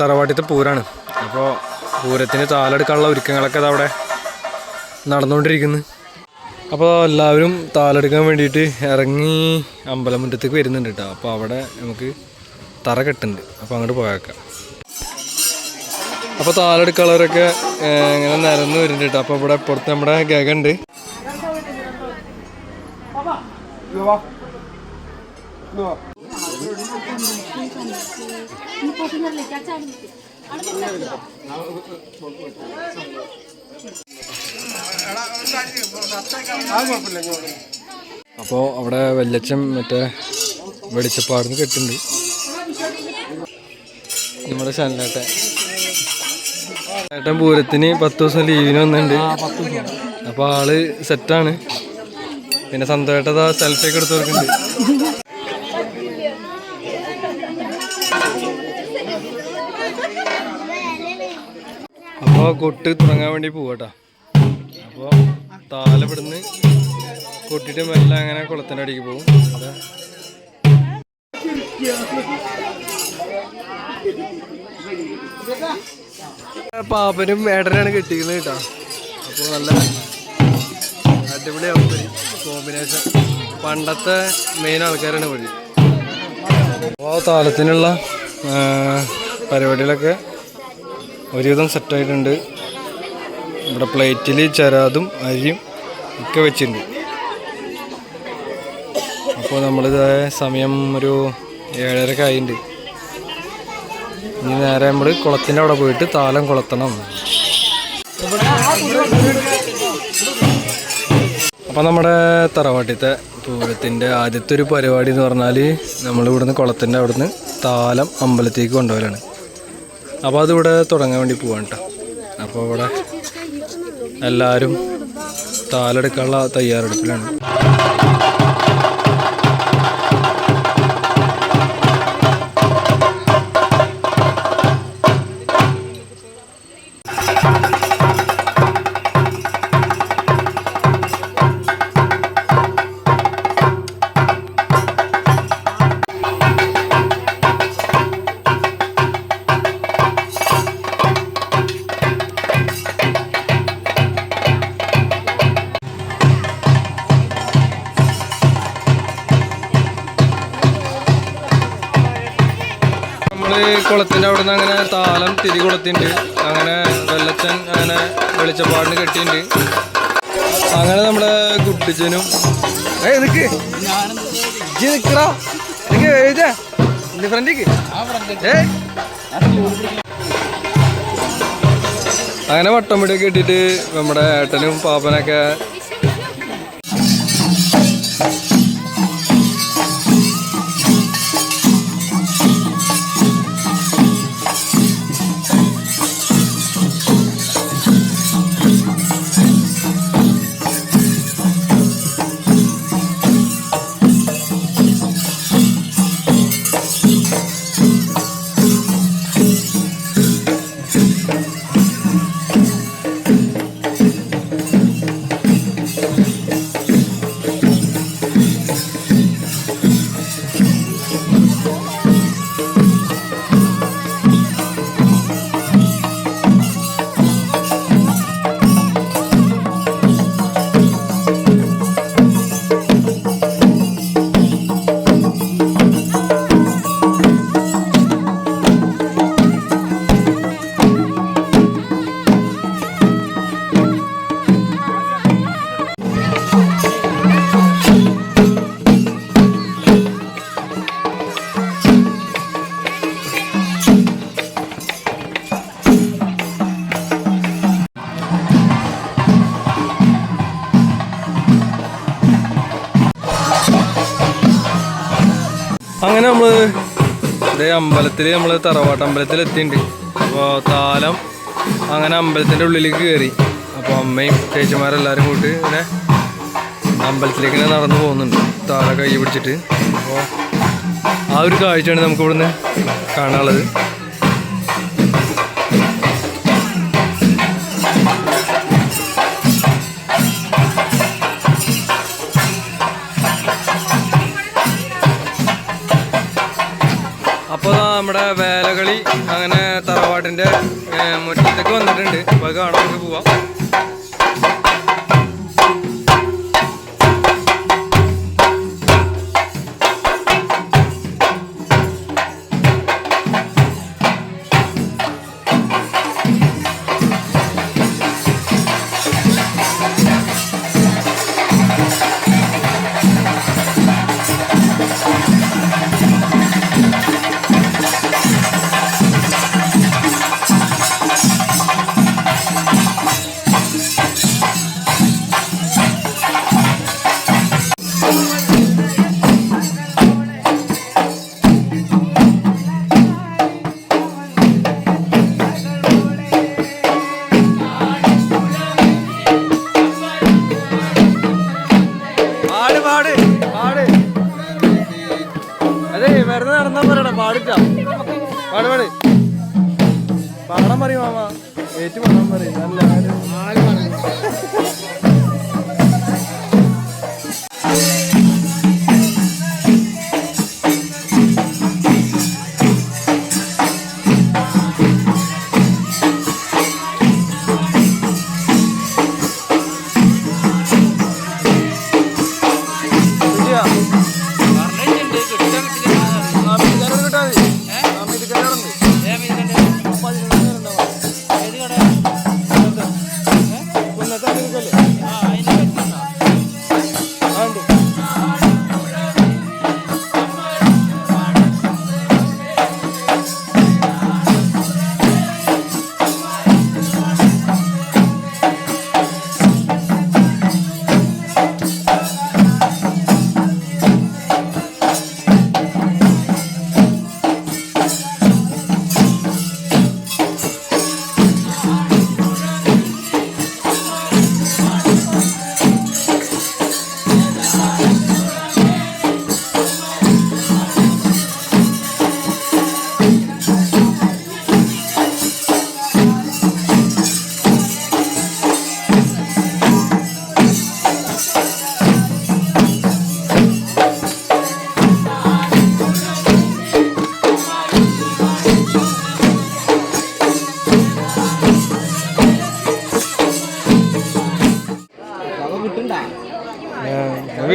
തറവാട്ടിത്തെ പൂരാണ്. അപ്പോൾ പൂരത്തിന് താലെടുക്കാനുള്ള ഒരുക്കങ്ങളൊക്കെ അതവിടെ നടന്നുകൊണ്ടിരിക്കുന്നു. അപ്പോൾ എല്ലാവരും താലെടുക്കാൻ വേണ്ടിയിട്ട് ഇറങ്ങി അമ്പലമുറ്റത്തേക്ക് വരുന്നുണ്ട് കേട്ടോ. അപ്പോൾ അവിടെ നമുക്ക് തറ കെട്ടുണ്ട്. അപ്പോൾ അങ്ങോട്ട് പോയേക്കാം. അപ്പൊ താലടി കളറൊക്കെ ഇങ്ങനെ നിരന്ന് വരുന്നുണ്ട് കേട്ടോ. അപ്പോൾ ഇവിടെ പുറത്ത് നമ്മുടെ ഗഗുണ്ട് അപ്പോൾ അവിടെ വെല്ലച്ചം മറ്റേ വെളിച്ചപ്പാടുന്ന് കെട്ടുണ്ട്. നമ്മുടെ ചാനലാട്ടെ ഏട്ടൻ പൂരത്തിന് പത്ത് ദിവസം ലീവിന് വന്നിട്ടുണ്ട്. അപ്പൊ ആൾ സെറ്റാണ് പിന്നെ സന്തോഷേട്ട സെൽഫി ഒക്കെ എടുത്ത് കൊടുക്കുന്നുണ്ട്. അപ്പോൾ കൊട്ട് തുടങ്ങാൻ വേണ്ടി പോവാട്ടാ. അപ്പോൾ താലപ്പെടുന്ന് കൊട്ടിട്ട് മെല്ലെ അങ്ങനെ കുളത്തിന്റെ അടിക്ക് പോകും. പാപ്പനും ഏട്ടനാണ് കിട്ടിയിരുന്നത് കേട്ടോ. അപ്പോൾ നല്ല അടിപൊളിയാവും കോമ്പിനേഷൻ. പണ്ടത്തെ മെയിൻ ആൾക്കാരാണ് വഴി അപ്പോൾ താലത്തിനുള്ള പരിപാടികളൊക്കെ ഒരുവിധം സെറ്റായിട്ടുണ്ട് ഇവിടെ പ്ലേറ്റിൽ ചരാതും അരിയും ഒക്കെ വെച്ചിട്ടുണ്ട്. അപ്പോൾ നമ്മളിതായ സമയം ഒരു ഏഴരക്ക് ആയിട്ടുണ്ട് ഇനി നേരെ നമ്മൾ കുളത്തിന്റെ അവിടെ പോയിട്ട് താലം കൊളത്തണം. അപ്പോൾ നമ്മുടെ തറവാട്ടിത്തെ പൂരത്തിന്റെ ആദ്യത്തെ ഒരു പരിപാടി എന്ന് പറഞ്ഞാൽ നമ്മൾ ഇവിടുന്ന് കുളത്തിന്റെ അവിടുന്ന് താലം അമ്പലത്തേക്ക് കൊണ്ടുപോകലാണ്. അപ്പോൾ അതിവിടെ തുടങ്ങാൻ വേണ്ടി പോവാണ് കേട്ടോ അപ്പോൾ ഇവിടെ എല്ലാവരും താലെടുക്കാനുള്ള തയ്യാറെടുപ്പിലാണ്. അവിടുന്ന് അങ്ങനെ താലം തിരി അങ്ങനെ വെള്ളച്ചൻ അങ്ങനെ വെളിച്ചപ്പാടിന് കെട്ടിണ്ട് അങ്ങനെ നമ്മുടെ കുട്ടിച്ചനും ഫ്രണ്ടിക്ക് അങ്ങനെ വട്ടം പിടിയൊക്കെ ഇട്ടിട്ട് നമ്മുടെ ഏട്ടനും പാപ്പനൊക്കെ അങ്ങനെ നമ്മൾ ഇതേ അമ്പലത്തിൽ നമ്മൾ തറവാട്ട് അമ്പലത്തിൽ എത്തിയിട്ടുണ്ട് അപ്പോൾ താലം അങ്ങനെ അമ്പലത്തിന്റെ ഉള്ളിലേക്ക് കയറി അപ്പോൾ അമ്മയും ചേച്ചിമാരെല്ലാവരും കൂട്ടി ഇങ്ങനെ അമ്പലത്തിലേക്ക് ഇങ്ങനെ നടന്നു പോകുന്നുണ്ട്. താല കൈ പിടിച്ചിട്ട്. അപ്പോൾ ആ ഒരു കാഴ്ചയാണ് നമുക്ക് ഇവിടുന്ന് കാണാനുള്ളത്. അപ്പോൾ നമ്മുടെ വേലകളി അങ്ങനെ തറവാടിന്റെ മുറ്റത്തേക്ക് വന്നിട്ടുണ്ട്. അപ്പോൾ കാണാൻ പോവാം. para ayudarle a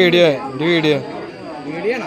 video video video video